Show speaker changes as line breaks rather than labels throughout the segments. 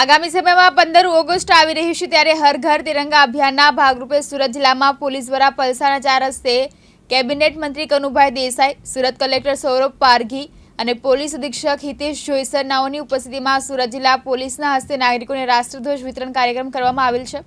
આગામી સમયમાં પંદર ઓગસ્ટ આવી રહી છે ત્યારે હર ઘર તિરંગા અભિયાનના ભાગરૂપે સુરત જિલ્લામાં પોલીસ દ્વારા પલસાણા ચાર રસ્તે કેબિનેટ મંત્રી કનુભાઈ દેસાઈ, સુરત કલેક્ટર સૌરભ પારઘી અને પોલીસ અધિક્ષક હિતેશ જોઈસર નાઓની ઉપસ્થિતિમાં સુરત જિલ્લા પોલીસના હસ્તે નાગરિકોને રાષ્ટ્રધ્વજ વિતરણ કાર્યક્રમ કરવામાં આવેલ છે,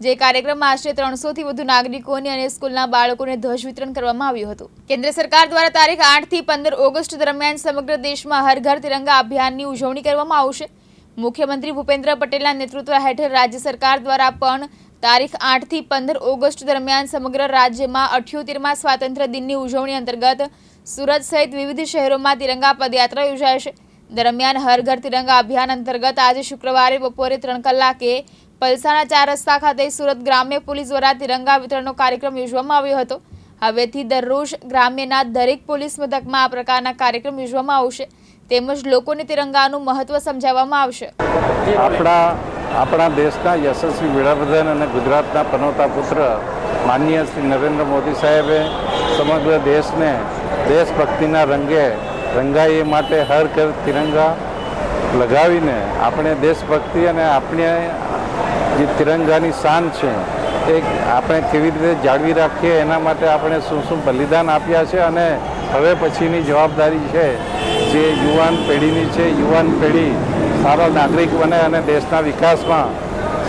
જે કાર્યક્રમમાં આશરે ત્રણસોથી વધુ નાગરિકોને અને સ્કૂલના બાળકોને ધ્વજ વિતરણ કરવામાં આવ્યું હતું. કેન્દ્ર સરકાર દ્વારા તારીખ આઠથી પંદર ઓગસ્ટ દરમિયાન સમગ્ર દેશમાં હર ઘર તિરંગા અભિયાનની ઉજવણી કરવામાં આવશે. મુખ્યમંત્રી ભૂપેન્દ્ર પટેલના નેતૃત્વ હેઠળ રાજ્ય સરકાર દ્વારા પણ તારીખ આઠથી પંદર ઓગસ્ટ દરમિયાન સમગ્ર રાજ્યમાં અઠ્યોતેરમાં સ્વાતંત્ર્ય દિનની ઉજવણી અંતર્ગત સુરત સહિત વિવિધ શહેરોમાં તિરંગા પદયાત્રા યોજાશે દરમિયાન હર ઘર તિરંગા અભિયાન અંતર્ગત આજે શુક્રવારે બપોરે ત્રણ કલાકે પલસાણા ચાર રસ્તા ખાતે સુરત ગ્રામ્ય પોલીસ દ્વારા તિરંગા વિતરણનો કાર્યક્રમ યોજવામાં આવ્યો હતો. હવેથી દરરોજ ગ્રામ્યના દરેક પોલીસ મથકમાં આ પ્રકારના કાર્યક્રમ યોજવામાં આવશે. તેમજ લોકોને તિરંગાનું મહત્વ સમજાવવામાં આવશે.
આપણા આપણા દેશના યશસ્વી વડાપ્રધાન અને ગુજરાતના પનોતા પુત્ર માનનીય શ્રી નરેન્દ્ર મોદી સાહેબે સમગ્ર દેશને દેશભક્તિના રંગે રંગાઈ એ માટે હર ઘર તિરંગા લગાવીને આપણે દેશભક્તિ અને આપણે જે તિરંગાની શાન છે, એ આપણે કેવી રીતે જાળવી રાખીએ એના માટે આપણે શું શું બલિદાન આપ્યા છે અને હવે પછીની જવાબદારી છે જે યુવાન પેઢીની છે, યુવાન પેઢી સારો નાગરિક બને અને દેશના વિકાસમાં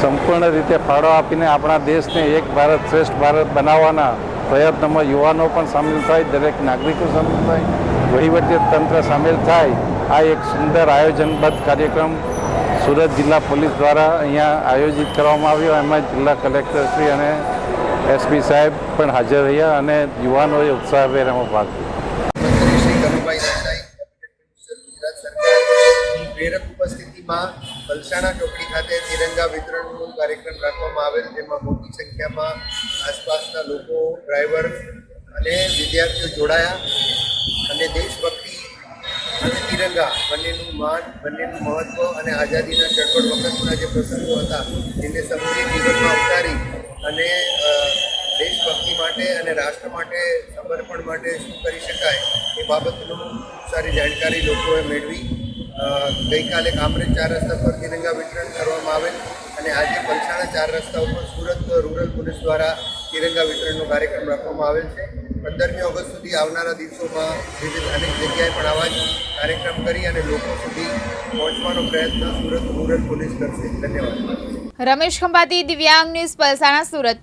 સંપૂર્ણ રીતે ફાળો આપીને આપણા દેશને એક ભારત શ્રેષ્ઠ ભારત બનાવવાના પ્રયત્નમાં યુવાનો પણ સામેલ થાય, દરેક નાગરિકો સામેલ થાય, વહીવટી તંત્ર સામેલ થાય. આ એક સુંદર આયોજનબદ્ધ કાર્યક્રમ સુરત જિલ્લા પોલીસ દ્વારા અહીંયા આયોજિત કરવામાં આવ્યો. એમાં જિલ્લા કલેક્ટરશ્રી અને એસપી સાહેબ પણ હાજર રહ્યા અને યુવાનોએ ઉત્સાહભેર એમાં ભાગ લીધો.
પ્રેરક ઉપસ્થિતિમાં પલસાણા ચોકડી ખાતે તિરંગા વિતરણનો કાર્યક્રમ રાખવામાં આવેલ, જેમાં મોટી સંખ્યામાં આસપાસના લોકો, ડ્રાઈવર અને વિદ્યાર્થીઓ જોડાયા અને દેશભક્તિ અને તિરંગા બંનેનું માન, બંનેનું મહત્ત્વ અને આઝાદીના ચળવળ વખતના જે પ્રસંગો હતા એને સમજી જીવનમાં ઉતારી અને દેશભક્તિ માટે અને રાષ્ટ્ર માટે સમર્પણ માટે શું કરી શકાય એ બાબતનું સારી જાણકારી લોકોએ મેળવી. ગઈકાલે કામરેજ ચાર રસ્તા પર તિરંગા વિતરણ કરવામાં આવેલ અને આજે પલસાણા ચાર રસ્તા ઉપર સુરત રૂરલ પોલીસ દ્વારા તિરંગા વિતરણનો કાર્યક્રમ રાખવામાં આવેલ છે. પંદરમી ઓગસ્ટ સુધી આવનારા દિવસોમાં વિવિધ અનેક જગ્યાએ પણ આવા જ કાર્યક્રમ કરી અને લોકો સુધી પહોંચવાનો પ્રયત્ન સુરત રૂરલ પોલીસ કરશે. ધન્યવાદ.
રમેશ ખંભાતી, દિવ્યાંગ ન્યૂઝ, પલસાણા, સુરત.